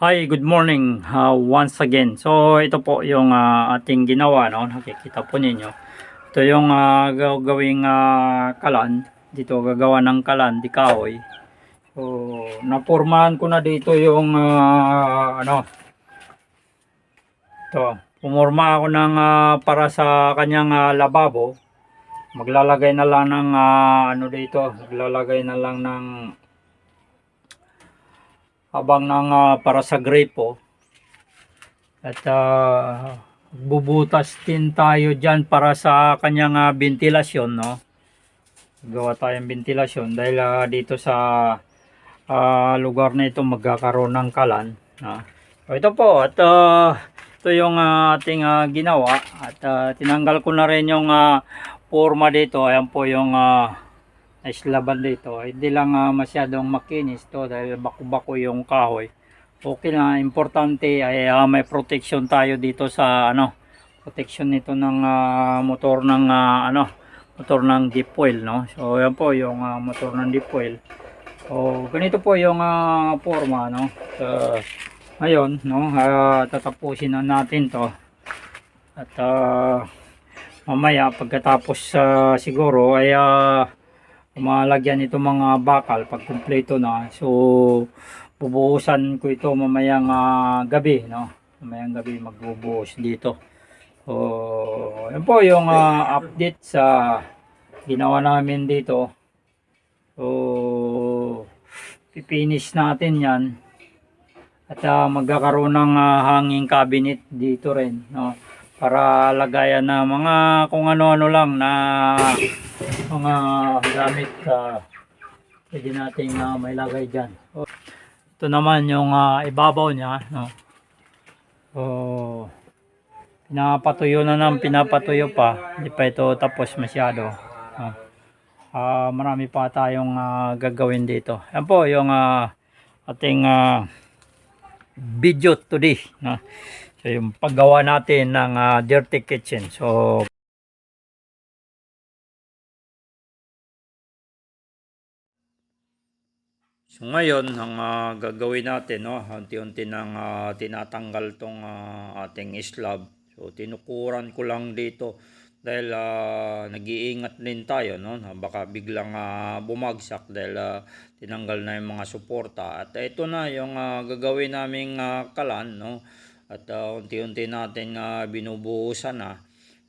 Hi, good morning uh, once again. So ito po yung ah, ating ginawa, no? nakikita po ninyo. Ito yung ah, gagawing ah, kalan. Dito gagawa ng kalan, di kahoy. So napurmahan ko na dito yung ah, ano. Ito, pumurma ako ng ah, para sa kanyang ah, lababo. Maglalagay na lang ng ah, ano dito, maglalagay na lang ng habang ng ah, para sa grapo at ah, bubutas din tayo dyan para sa kanyang ah, ventilasyon no? Gawa tayong ventilasyon dahil ah, dito sa ah, lugar na ito magkakaroon ng kalan no? Ito po at ah, ito yung ah, ating ah, ginawa. At ah, tinanggal ko na rin yung ah, forma dito. Ayan po yung ah, naislaban dito. Hindi lang ah, masyadong makinis to dahil bako-bako yung kahoy. Okay na, importante ay ah, may protection tayo dito sa ano, protection nito ng ah, motor ng ah, ano, motor ng deep oil, no? So, yan po yung ah, motor ng deep oil. So, ganito po yung ah, forma, no? So, ngayon, no, ah, tatapusin na natin to. At ah, mamaya pagkatapos ah, siguro ay ah, malagyan ito mga bakal pag kumpleto na. So, bubuhusan ko ito mamayang ah, gabi, no? Mamayang gabi magbubuhos dito. So, yan po yung ah, update sa ginawa namin dito. So, pipinish natin yan. At ah, magkakaroon ng ah, hanging cabinet dito rin, no? Para lagayan na mga kung ano-ano lang na mga gamit sa pwede nating uh, may lagay dyan. So, ito naman yung ah, ibabaw niya. No? So, pinapatuyo na ng pinapatuyo pa. Hindi pa ito tapos masyado. No? Ah, marami pa tayong ah, gagawin dito. Yan po yung ah, ating ah, video today. No? So, yung paggawa natin ng ah, dirty kitchen. So, So ngayon, ang ah, gagawin natin, no, unti-unti nang ah, tinatanggal tong ah, ating slab. So tinukuran ko lang dito dahil ah, nag-iingat din tayo, no, baka biglang ah, bumagsak dahil ah, tinanggal na yung mga suporta. At ito na yung ah, gagawin naming ah, kalan, no. At ah, unti-unti natin ah, binubuhusan na.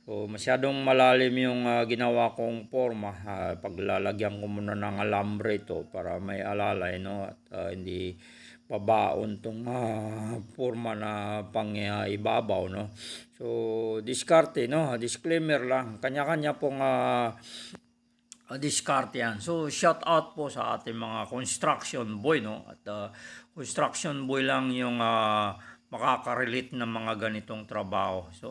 So, masyadong malalim yung ah, ginawa kong forma. Ah, paglalagyan ko muna ng alambre ito para may alalay, no? At ah, hindi pabaon tong ah, forma na pang ah, ibabaw, no? So, diskarte, no? Disclaimer lang. Kanya-kanya pong uh, discard yan. So, shout out po sa ating mga construction boy, no? At uh, construction boy lang yung uh, makaka-relate ng mga ganitong trabaho. So,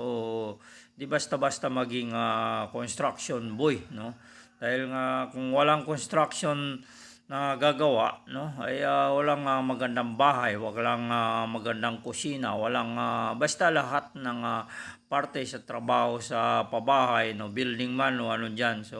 di basta-basta maging uh, construction boy, no? Dahil nga kung walang construction na gagawa, no? Ay uh, walang uh, magandang bahay, walang uh, magandang kusina, walang uh, basta lahat ng uh, parte sa trabaho sa pabahay, no? Building man o ano diyan. So,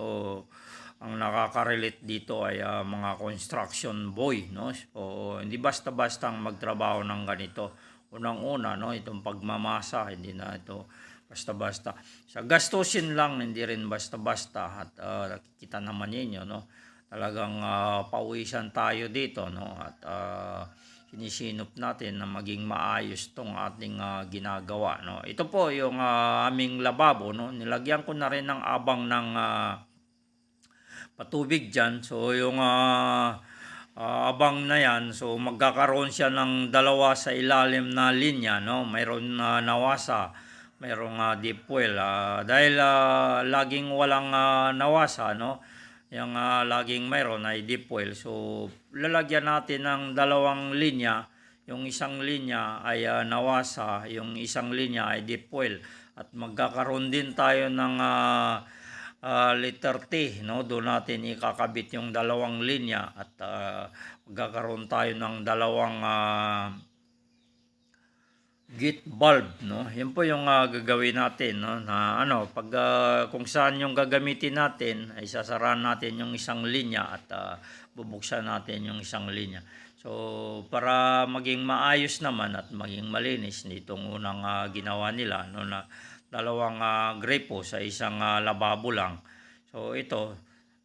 ang nakaka-relate dito ay uh, mga construction boy, no? So, hindi basta-basta ang magtrabaho ng ganito. Unang-una, no, itong pagmamasa, hindi na ito basta-basta. Sa gastusin lang, hindi rin basta-basta at uh, naman ninyo, no? Talagang uh, pawisan tayo dito, no? At uh, sinisinop natin na maging maayos tong ating uh, ginagawa, no? Ito po yung uh, aming lababo, no? Nilagyan ko na rin ng abang ng uh, patubig dyan. So, yung uh, uh, abang na yan, so magkakaroon siya ng dalawa sa ilalim na linya, no? Mayroon na uh, nawasa, mayroong uh, deep well. Uh, dahil uh, laging walang uh, nawasa, no? Yung uh, laging mayroon ay deep well. So, lalagyan natin ng dalawang linya. Yung isang linya ay uh, nawasa, yung isang linya ay deep well. At magkakaroon din tayo ng uh, uh, letter T, no? Doon natin ikakabit yung dalawang linya at uh, tayo ng dalawang uh, gate bulb, no? Yan po yung uh, gagawin natin, no? Na ano, pag uh, kung saan yung gagamitin natin, ay sasarahan natin yung isang linya at uh, bubuksan natin yung isang linya. So, para maging maayos naman at maging malinis nitong unang ah, ginawa nila no na dalawang uh, gripo sa isang ah, lababo lang. So, ito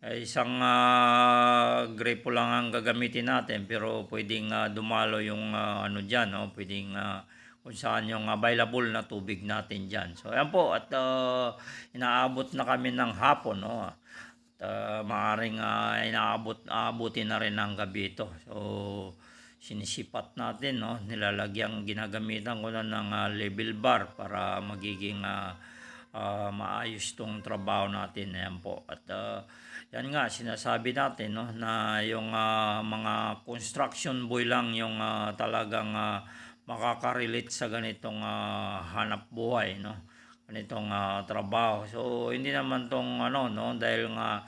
ay isang ah, gripo lang ang gagamitin natin pero pwedeng ah, dumalo yung ah, ano diyan no, pwedeng ah, kung saan yung available na tubig natin diyan. So, ayan po at ah, inaabot na kami ng hapon no. At uh, maaring uh, inaabot aabutin na rin ng gabi ito. So sinisipat natin no, nilalagyan ginagamitan ko na ng uh, level bar para magiging uh, uh, maayos tong trabaho natin ayan po. At uh, yan nga sinasabi natin no na yung uh, mga construction boy lang yung uh, talagang uh, makaka-relate sa ganitong uh, hanap buhay no ganitong ah, trabaho. So hindi naman tong ano no dahil nga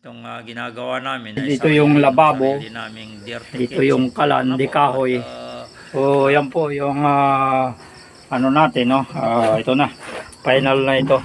itong ah, ginagawa namin ay Dito yung lababo. naming Dito yung kalan, Ano di po, kahoy. at, ah, So, yan po yung ah, ano natin, no? Ah, ito na. Final na ito.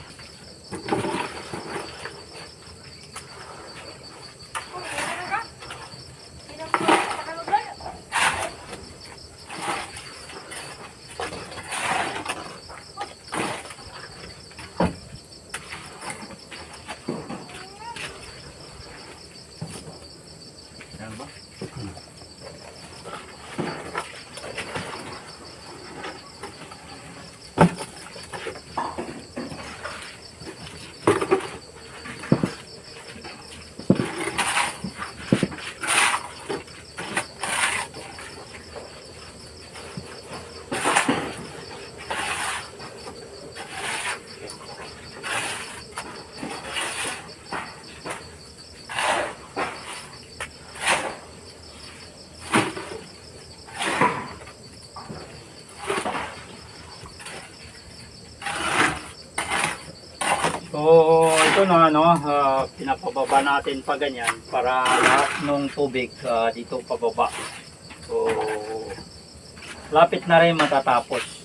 So, ito na ano, ah, pinapababa natin pa ganyan para lahat ng tubig ah, dito pababa. So, lapit na rin matatapos.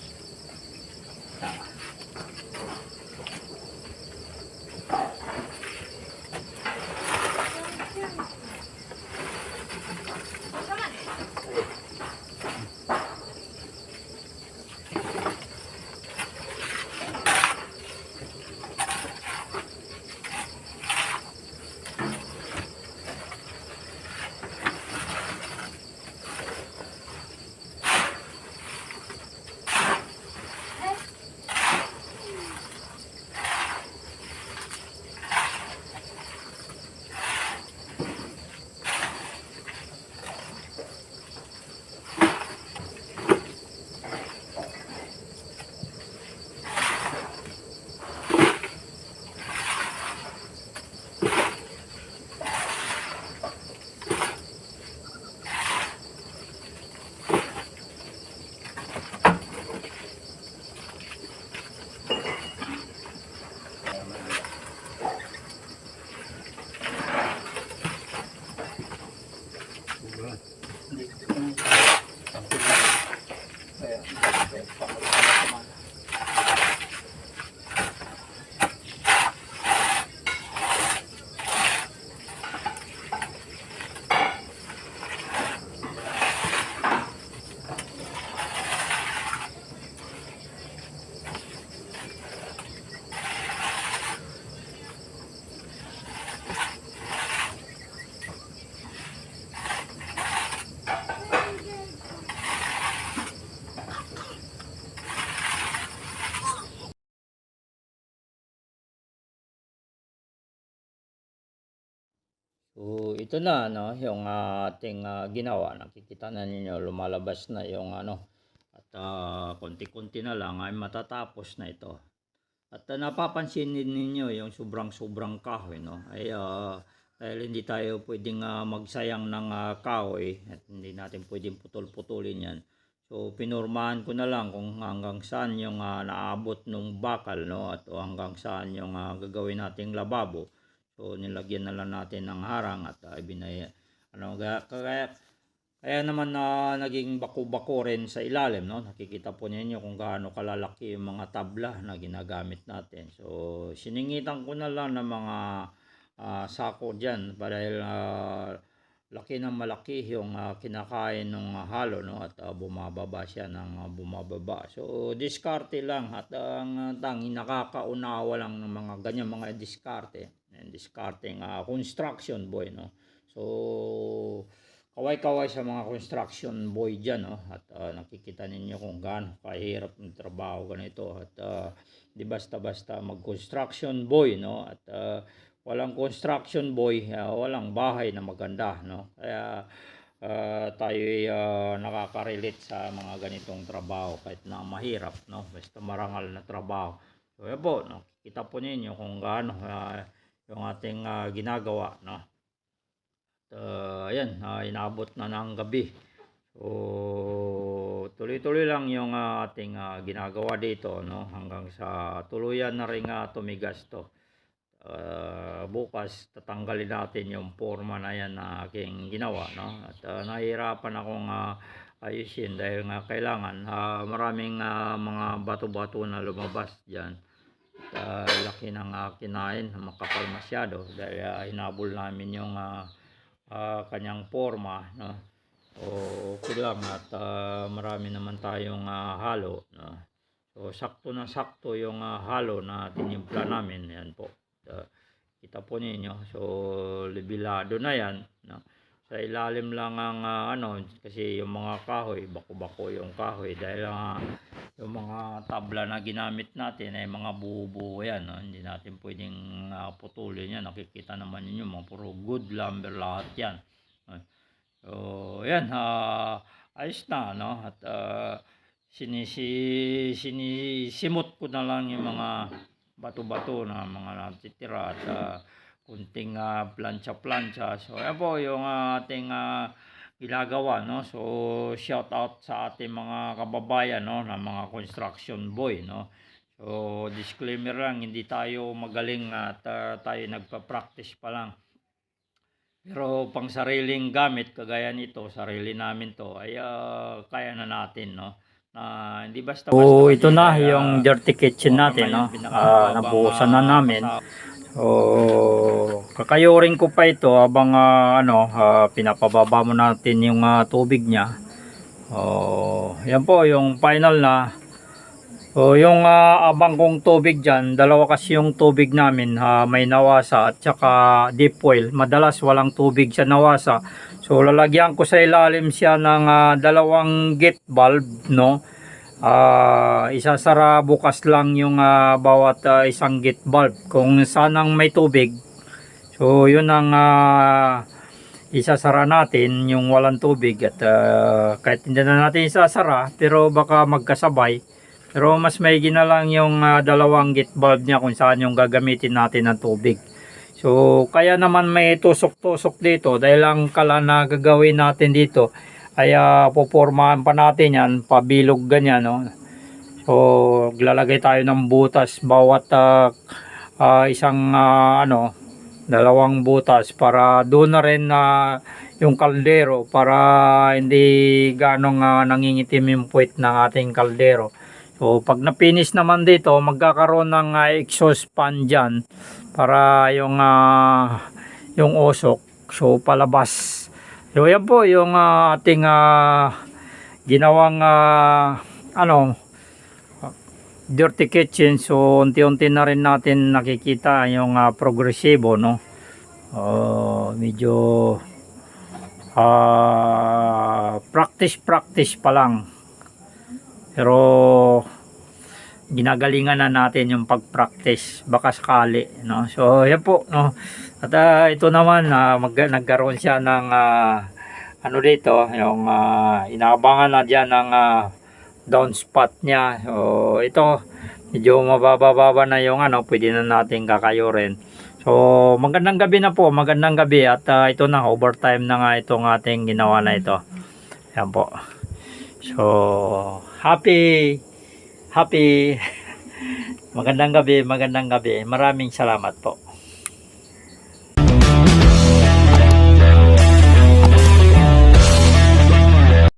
So, ito na, no, yung ah, ating ah, ginawa. Nakikita na ninyo, lumalabas na yung ano. At ah, konti-konti na lang ay matatapos na ito. At ah, napapansin ninyo yung sobrang-sobrang kahoy, no? Ay, ah, dahil hindi tayo pwedeng ah, magsayang ng ah, kahoy at hindi natin pwedeng putol-putulin yan. So, pinurmahan ko na lang kung hanggang saan yung ah, naabot nung bakal, no? At o hanggang saan yung ah, gagawin nating lababo. So nilagyan na lang natin ng harang at uh, ibinay ano kaya kaya, naman na naging bako-bako rin sa ilalim no nakikita po ninyo kung gaano kalalaki yung mga tabla na ginagamit natin so siningitan ko na lang ng mga ah, sako diyan dahil ah, laki ng malaki yung ah, kinakain ng ah, halo no at ah, bumababa siya ng ah, bumababa. So diskarte lang at ang uh, tanging nakakaunawa lang ng mga ganyan mga diskarte. And discarding ah, construction boy no. So kaway-kaway sa mga construction boy dyan no at ah, nakikita ninyo kung gaano kahirap ng trabaho ganito at ah, di basta-basta mag-construction boy no at ah, walang construction boy, ah, walang bahay na maganda, no? Kaya uh, tayo nakaka-relate sa mga ganitong trabaho kahit na mahirap, no? Basta marangal na trabaho. So, yan po, no? Kita po ninyo kung gaano ah, yung ating ah, ginagawa, no? At, ah, ayan, ah, inaabot na ng gabi. So, tuloy-tuloy lang yung ah, ating ah, ginagawa dito, no? Hanggang sa tuluyan na rin ah, tumigas to. Ah, bukas tatanggalin natin yung forma na yan na aking ginawa no at ah, nahihirapan akong ah, ayusin dahil nga kailangan ah, maraming ah, mga bato-bato na lumabas diyan ah, laki ng uh, kinain makapal masyado dahil ah, hinabol namin yung ah, ah, kanyang forma no o okay lang at ah, marami naman tayong ah, halo no so sakto na sakto yung ah, halo na tinimpla namin yan po Uh, kita po ninyo. So, libilado na yan. No? Sa ilalim lang ang ah, ano, kasi yung mga kahoy, bako-bako yung kahoy. Dahil ah, yung mga tabla na ginamit natin ay mga buo-buo yan. No? Hindi natin pwedeng ah, putulin yan. Nakikita naman ninyo, mga puro good lumber lahat yan. So, yan. ah ayos na, no? At ah, sinisi, sinisimot ko na lang yung mga bato-bato na mga natitira at ah, kunting ah, plancha-plancha. So, ayan po yung ah, ating ah, ginagawa, no? So, shout out sa ating mga kababayan, no? Na mga construction boy, no? So, disclaimer lang, hindi tayo magaling at ah, tayo nagpa-practice pa lang. Pero pang sariling gamit, kagaya nito, sarili namin to, ay ah, kaya na natin, no? Na hindi basta So, basta ito na yung dirty kitchen natin, no? Ah, nabuhusan na namin. So, kakayurin ko pa ito habang ah, ano, ah, pinapababa mo natin yung ah, tubig niya. Oh, yan po yung final na. So, yung ah, abang kong tubig diyan, dalawa kasi yung tubig namin, ah, may nawasa at saka deep well. Madalas walang tubig sa nawasa. So, lalagyan ko sa ilalim siya ng ah, dalawang gate valve, no? Ah, isasara bukas lang yung ah, bawat ah, isang gate valve kung sanang may tubig. So, yun ang ah, isasara natin yung walang tubig at ah, kahit hindi na natin isasara pero baka magkasabay. Pero mas may na lang yung ah, dalawang gate valve niya kung saan yung gagamitin natin ng tubig. So, kaya naman may tusok-tusok dito dahil ang kala na gagawin natin dito ay uh, pupormahan pa natin yan, pabilog ganyan, no? So, lalagay tayo ng butas bawat ah, ah, isang ah, ano, dalawang butas para doon na rin na yung kaldero para hindi ganong ah, nangingitim yung puwit ng ating kaldero. So, pag napinis naman dito, magkakaroon ng ah, exhaust fan dyan para yung ah, yung usok so palabas. So, yan po yung ah, ating ah, ginawang ah, ano dirty kitchen. So unti-unti na rin natin nakikita yung ah, progresibo no? Oh, medyo ah practice practice pa lang. Pero ginagalingan na natin yung pag-practice baka sakali no? So yan po no at ah, ito naman ah, mag nagkaroon siya ng ah, ano dito yung ah, inaabangan na diyan ng ah, down spot niya. So ito medyo mababa-baba na yung ano pwede na natin kakayurin. So magandang gabi na po magandang gabi. At ah, ito na overtime na nga itong ating ginawa na ito. Yan po. So happy happy. Magandang gabi magandang gabi. Maraming salamat po